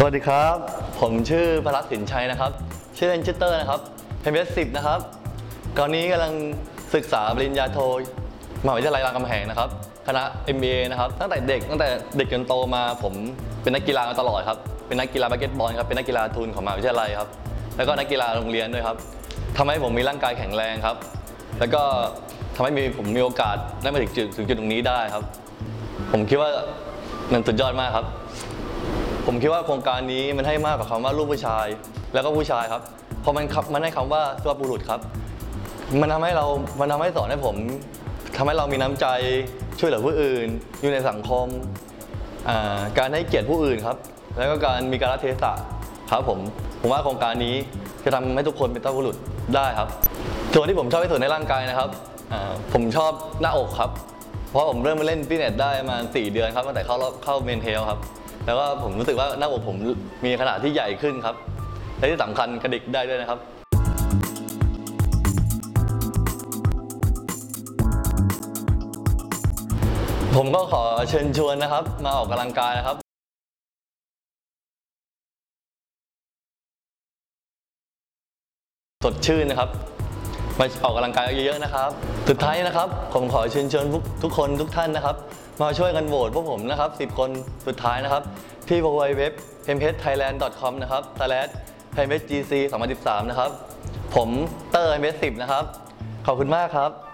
สวัสดีครับ ผมชื่อพลักสินชัยนะครับ ชื่อเล่นชื่อเตอร์นะครับเพมเบสสิบนะครับตอนนี้กำลังศึกษาปริญญาโทมหาวิทยาลัยรามคำแหงนะครับคณะ MBA นะครับตั้งแต่เด็กตั้งแต่เด็กจนโตมาผมเป็นนักกีฬามาตลอดครับเป็นนักกีฬาบาสเกตบอลครับเป็นนักกีฬาทุนของมหาวิทยาลัยครับแล้วก็นักกีฬาโรงเรียนด้วยครับทำให้ผมมีร่างกายแข็งแรงครับ แล้วก็ทำให้มีผมมีโอกาสได้มาถึงจุดถึงจุดตรงนี้ได้ครับ ผมคิดว่ามันสุดยอดมากครับ ผมคิดว่าโครงการนี้มันให้มากกว่าคำว่าลูกผู้ชาย แล้วก็ผู้ชายครับเพราะมันครับมันให้คำว่าสุภาพบุรุษครับ มันทำให้เรา มันทำให้สอนให้ผมทำให้เรามีน้ำใจช่วยเหลือผู้อื่น อยู่ในสังคม การให้เกียรติผู้อื่นครับ แล้วก็การมีการรัเทศะครับผม ผมว่าโครงการนี้จะทำให้ทุกคนเป็นสุภาบุรุษได้ครับส่วนที่ผมชอบที่สุดในร่างกายนะครับผมชอบหน้าอกครับ เพราะผมเริ่มมาเล่นฟิตเนสได้ประมาณ4เดือนครับตั้งแต่เข้ารอบเข้าเมนเทลครับ แล้วก็ผมรู้สึกว่าหน้าอกผมมีขนาดที่ใหญ่ขึ้นครับ และที่สำคัญกระดิกได้ด้วยนะครับ ผมก็ขอเชิญชวนนะครับ มาออกกำลังกายนะครับสดชื่นนะครับ มาออกกำลังกายเยอะๆนะครับ สุดท้ายนะครับผมขอเชิญชวนทุกทุกคนทุกท่านนะครับ มาช่วยกันโหวตพวกผมนะครับ 10 คนสุดท้ายนะครับ ที่ www p e m p e t t h a i l a n d c o m นะครับ slash p e m p e t gc 2013 นะครับ ผมเตอร์ p e m p e t 10นะครับ ขอบคุณมากครับ